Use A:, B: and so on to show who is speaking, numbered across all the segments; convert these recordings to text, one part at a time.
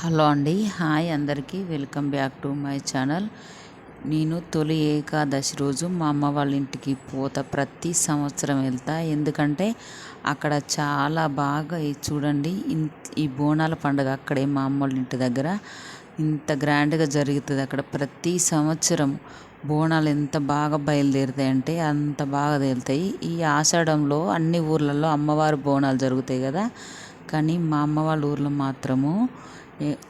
A: Hello అండి. Hi అందరికీ. Welcome back to my channel. నేను తొలి ఏకాదశి రోజు మా అమ్మ వాళ్ళ ఇంటికి పోతా ప్రతి సంవత్సరం వెళ్తా. ఎందుకంటే అక్కడ చాలా బాగా చూడండి చూడండి ఈ బోనాల పండుగ అక్కడే మా అమ్మ వాళ్ళ ఇంటి దగ్గర. ఇంత గ్రాండ్గా జరుగుతుంది అక్కడ. ప్రతి సంవత్సరం బోనాలు ఎంత బాగా బయలుదేరుతాయి అంటే అంత బాగా తేలుతాయి. ఈ ఆషాఢంలో అన్ని ఊర్లలో అమ్మవారి బోనాలు జరుగుతాయి కదా. కానీ మా అమ్మ వాళ్ళ ఊర్లో మాత్రము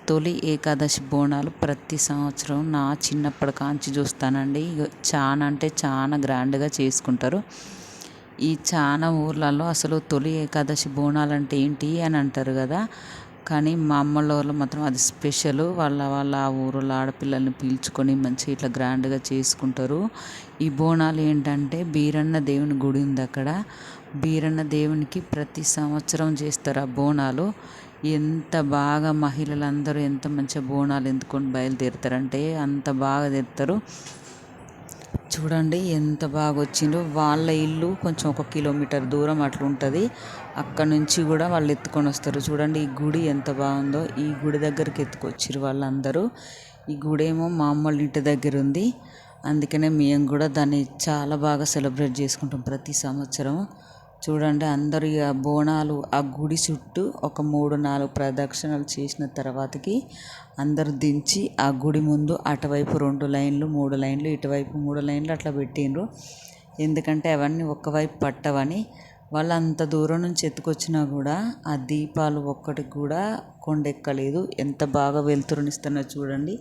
A: తొలి ఏకాదశి బోనాలు ప్రతి సంవత్సరం నా చిన్నప్పటి కాంచి చూస్తానండి. చాలా అంటే చాలా గ్రాండ్గా చేసుకుంటారు. ఈ చాలా ఊర్లలో అసలు తొలి ఏకాదశి బోనాలు అంటే ఏంటి అని అంటారు కదా. కానీ మా అమ్మల వాళ్ళు మాత్రం అది స్పెషల్. వాళ్ళ వాళ్ళ ఆ ఊరిలో ఆడపిల్లల్ని పీల్చుకొని మంచిగా ఇట్లా గ్రాండ్గా చేసుకుంటారు. ఈ బోనాలు ఏంటంటే బీరన్న దేవుని గుడి ఉంది అక్కడ. బీరన్న దేవునికి ప్రతి సంవత్సరం చేస్తారు ఆ బోనాలు. ఎంత బాగా మహిళలందరూ ఎంత మంచిగా బోనాలు ఎందుకొని బయలుదేరుతారంటే అంత బాగా తెస్తారు. చూడండి ఎంత బాగా వచ్చిందో. వాళ్ళ ఇల్లు కొంచెం ఒక కిలోమీటర్ దూరం అట్లా ఉంటుంది. అక్కడ నుంచి కూడా వాళ్ళు ఎత్తుకొని వస్తారు. చూడండి ఈ గుడి ఎంత బాగుందో. ఈ గుడి దగ్గరికి ఎత్తుకొచ్చారు వాళ్ళందరూ. ఈ గుడి ఏమో మా అమ్మళ్ళ ఇంటి దగ్గర ఉంది. అందుకనే మేము కూడా దాన్ని చాలా బాగా సెలబ్రేట్ చేసుకుంటాం ప్రతి సంవత్సరం చూడండి అందరూ ఇక బోనాలు ఆ గుడి చుట్టూ ఒక మూడు నాలుగు ప్రదక్షిణలు చేసిన తర్వాతకి అందరూ దించి ఆ గుడి ముందు అటువైపు రెండు లైన్లు మూడు లైన్లు ఇటువైపు మూడు లైన్లు అట్లా పెట్టిండ్రు. ఎందుకంటే అవన్నీ ఒక్కవైపు పట్టవని వాళ్ళు అంత దూరం నుంచి ఎత్తుకొచ్చినా కూడా ఆ దీపాలు ఒక్కటికి కూడా కొండెక్కలేదు. ఎంత బాగా వెలుతురునిస్తున్నా చూడండి.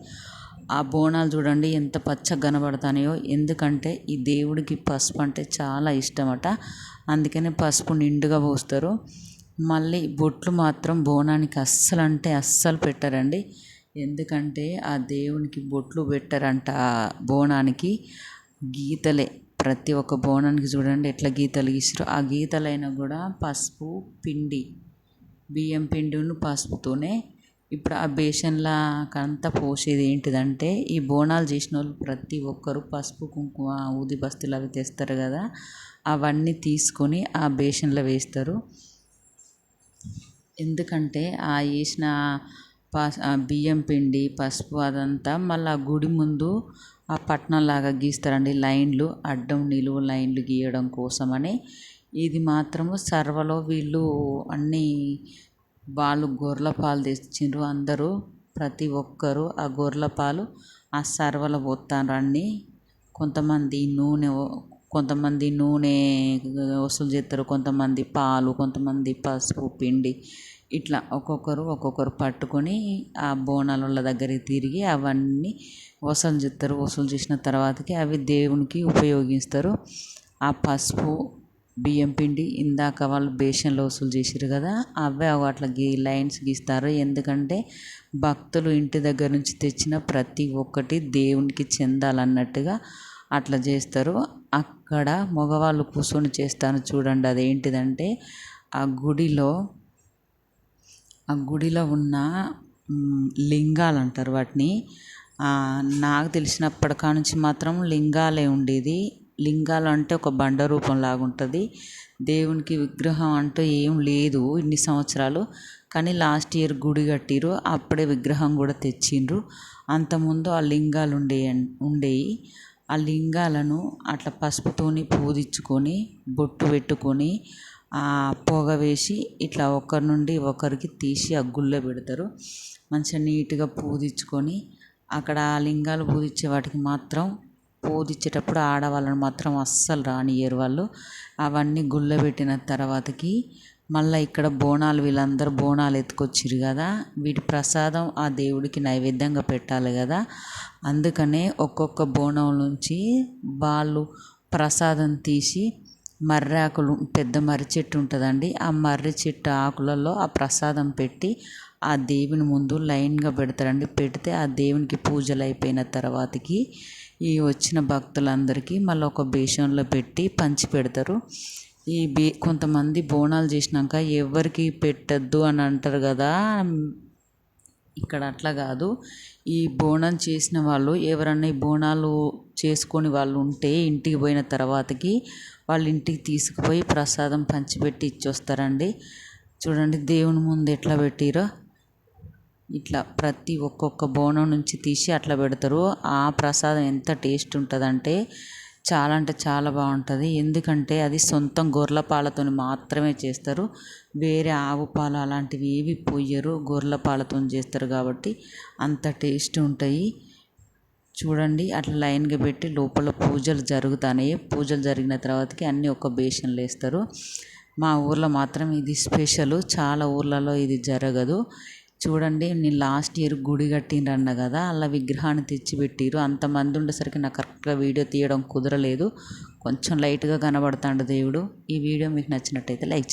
A: ఆ బోనాలు చూడండి ఎంత పచ్చగా కనబడతాయో ఎందుకంటే ఈ దేవుడికి పసుపు అంటే చాలా ఇష్టమట. అందుకనే పసుపు నిండుగా పోస్తారు. మళ్ళీ బొట్లు మాత్రం బోనానికి అస్సలు అంటే అస్సలు పెట్టరండి. ఎందుకంటే ఆ దేవునికి బొట్లు పెట్టరంట బోనానికి. గీతలే ప్రతి ఒక్క బోనానికి చూడండి ఎట్లా గీతలు గీసారో ఆ గీతలైనా కూడా పసుపు పిండి బియ్యం పిండిను పసుపుతోనే ఇప్పుడు ఆ బేషన్లకంతా పోసేది ఏంటిదంటే ఈ బోనాలు చేసిన వాళ్ళు ప్రతి ఒక్కరు పసుపు కుంకుమ ఊది బస్తులు అవి తెస్తారు కదా అవన్నీ తీసుకొని ఆ బేషన్లో వేస్తారు. ఎందుకంటే ఆ వేసిన పస్ బియ్యం పిండి పసుపు అదంతా మళ్ళీ ఆ గుడి ముందు ఆ పట్నంలాగా గీస్తారండి. లైన్లు అడ్డం నిలువు లైన్లు గీయడం కోసమని. ఇది మాత్రము సర్వలో వీళ్ళు అన్నీ వాళ్ళు గొర్రెల పాలు తెచ్చిండ్రు. అందరూ ప్రతి ఒక్కరు ఆ గొర్రెల పాలు ఆ సర్వలో పోతారండి కొంతమంది నూనె కొంతమంది నూనె వసూలు చేస్తారు. కొంతమంది పాలు కొంతమంది పసుపు పిండి ఇట్లా ఒక్కొక్కరు ఒక్కొక్కరు పట్టుకొని ఆ బోనాల దగ్గరికి తిరిగి అవన్నీ వసూలు చేస్తారు. వసూలు చేసిన తర్వాతకి అవి దేవునికి ఉపయోగిస్తారు. ఆ పసుపు బియ్యం పిండి ఇందాక వాళ్ళు బేషన్లో వసూలు చేసారు కదా అవే అట్లా గీ లైన్స్ గీస్తారు. ఎందుకంటే భక్తులు ఇంటి దగ్గర నుంచి తెచ్చిన ప్రతి ఒక్కటి దేవునికి చెందాలన్నట్టుగా అట్లా చేస్తారు. అక్కడ మగవాళ్ళు కూర్చొని చేస్తాను చూడండి అదేంటిదంటే ఆ గుడిలో ఆ గుడిలో ఉన్న లింగాలు అంటారు వాటిని. నాకు తెలిసినప్పటికా నుంచి మాత్రం లింగాలే ఉండేది. లింగాలు అంటే ఒక బండ రూపం లాగా ఉంటుంది దేవునికి విగ్రహం అంటూ ఏం లేదు ఇన్ని సంవత్సరాలు. కానీ లాస్ట్ ఇయర్ గుడి కట్టిర్రు అప్పుడే విగ్రహం కూడా తెచ్చిండ్రు. అంతకుముందు ఆ లింగాలు ఉండే ఉండేవి ఆ లింగాలను అట్లా పసుపుతోని పూజించుకొని బొట్టు పెట్టుకొని పొగ వేసి ఇట్లా ఒకరి నుండి ఒకరికి తీసి ఆ గుళ్ళో పెడతారు. మంచిగా నీట్గా పూజించుకొని అక్కడ ఆ లింగాలు పూజించే వాటికి మాత్రం బోధించేటప్పుడు ఆడవాళ్ళని మాత్రం అస్సలు రానియ్యరు వాళ్ళు. అవన్నీ గుళ్ళబెట్టిన తర్వాతకి మళ్ళీ ఇక్కడ బోనాలు వీళ్ళందరూ బోనాలు ఎత్తుకొచ్చిర్రు కదా. వీటి ప్రసాదం ఆ దేవుడికి నైవేద్యంగా పెట్టాలి కదా. అందుకనే ఒక్కొక్క బోనం నుంచి వాళ్ళు ప్రసాదం తీసి మర్రి ఆకులు పెద్ద మర్రి చెట్టు ఉంటుందండి. ఆ మర్రి చెట్టు ఆకులలో ఆ ప్రసాదం పెట్టి ఆ దేవుని ముందు లైన్గా పెడతారండి. పెడితే ఆ దేవునికి పూజలు అయిపోయిన తర్వాతకి ఈ వచ్చిన భక్తులందరికీ మళ్ళీ ఒక బేషన్లో పెట్టి పంచి పెడతారు. ఈ బే కొంతమంది బోనాలు చేసినాక ఎవరికి పెట్టద్దు అని అంటారు కదా ఇక్కడ అట్లా కాదు. ఈ బోనం చేసిన వాళ్ళు ఎవరన్నా ఈ బోనాలు చేసుకొని వాళ్ళు ఉంటే ఇంటికి పోయిన తర్వాతకి వాళ్ళ ఇంటికి తీసుకుపోయి ప్రసాదం పంచిపెట్టి ఇచ్చి వస్తారండి చూడండి దేవుని ముందు ఎట్లా పెట్టిరో. ఇట్లా ప్రతి ఒక్కొక్క బోనం నుంచి తీసి అట్లా పెడతారు. ఆ ప్రసాదం ఎంత టేస్ట్ ఉంటుందంటే చాలా అంటే చాలా బాగుంటుంది. ఎందుకంటే అది సొంతం గొర్రెల పాలతో మాత్రమే చేస్తారు. వేరే ఆవు పాలు అలాంటివి ఏవి పోయరు గొర్రెల పాలతో చేస్తారు కాబట్టి అంత టేస్ట్ ఉంటాయి. చూడండి అట్లా లైన్గా పెట్టి లోపల పూజలు జరుగుతున్నాయి పూజలు జరిగిన తర్వాతకి అన్నీ ఒక బేషన్లు వేస్తారు. మా ఊర్లో మాత్రం ఇది స్పెషల్. చాలా ఊర్లలో ఇది జరగదు. చూడండి నేను లాస్ట్ ఇయర్ గుడి కట్టిండ్రన్న కదా అలా విగ్రహాన్ని తెచ్చి పెట్టిర్రు అంతమంది ఉండేసరికి నాకు కరెక్ట్గా వీడియో తీయడం కుదరలేదు. కొంచెం లైట్గా కనబడుతాడు దేవుడు. ఈ వీడియో మీకు నచ్చినట్టయితే లైక్ చేయండి